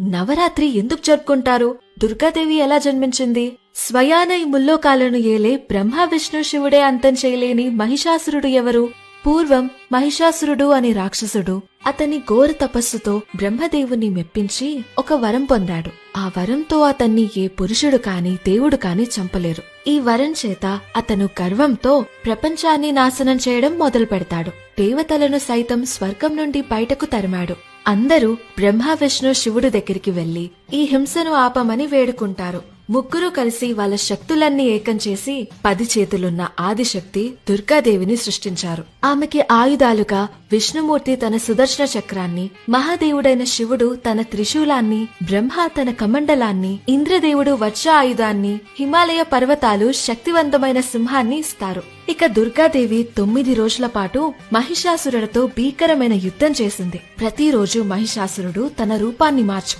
నవరాత్రి ఎందుకు జరుపుకుంటారు? దుర్గాదేవి ఎలా జన్మించింది? స్వయాన ఈ ముల్లోకాలను ఏలే బ్రహ్మ విష్ణు శివుడే అంతం చేయలేని మహిషాసురుడు ఎవరు? పూర్వం మహిషాసురుడు అనే రాక్షసుడు అతని ఘోర తపస్సుతో బ్రహ్మదేవుని మెప్పించి ఒక వరం పొందాడు. ఆ వరంతో అతన్ని ఏ పురుషుడు కాని దేవుడు కాని చంపలేరు. ఈ వరం చేత అతను గర్వంతో ప్రపంచాన్ని నాశనం చేయడం మొదలు పెడతాడు దేవతలను సైతం స్వర్గం నుండి బయటకు తరిమాడు. అందరూ బ్రహ్మ విష్ణు శివుడు దగ్గరికి వెళ్ళి ఈ హింసను ఆపమని వేడుకుంటారు. ముగ్గురు కలిసి వాళ్ళ శక్తులన్నీ ఏకం చేసి పది చేతులున్న ఆదిశక్తి దుర్గాదేవిని సృష్టించారు. ఆమెకి ఆయుధాలుగా విష్ణుమూర్తి తన సుదర్శన చక్రాన్ని మహాదేవుడైన శివుడు తన త్రిశూలాన్ని బ్రహ్మ తన కమండలాన్ని ఇంద్రదేవుడు వజ్ర ఆయుధాన్ని హిమాలయ పర్వతాలు శక్తివంతమైన సింహాన్ని ఇస్తారు. ఇక దుర్గాదేవి తొమ్మిది రోజుల పాటు మహిషాసురులతో భీకరమైన యుద్ధం చేసింది. ప్రతిరోజు మహిషాసురుడు తన రూపాన్ని మార్చు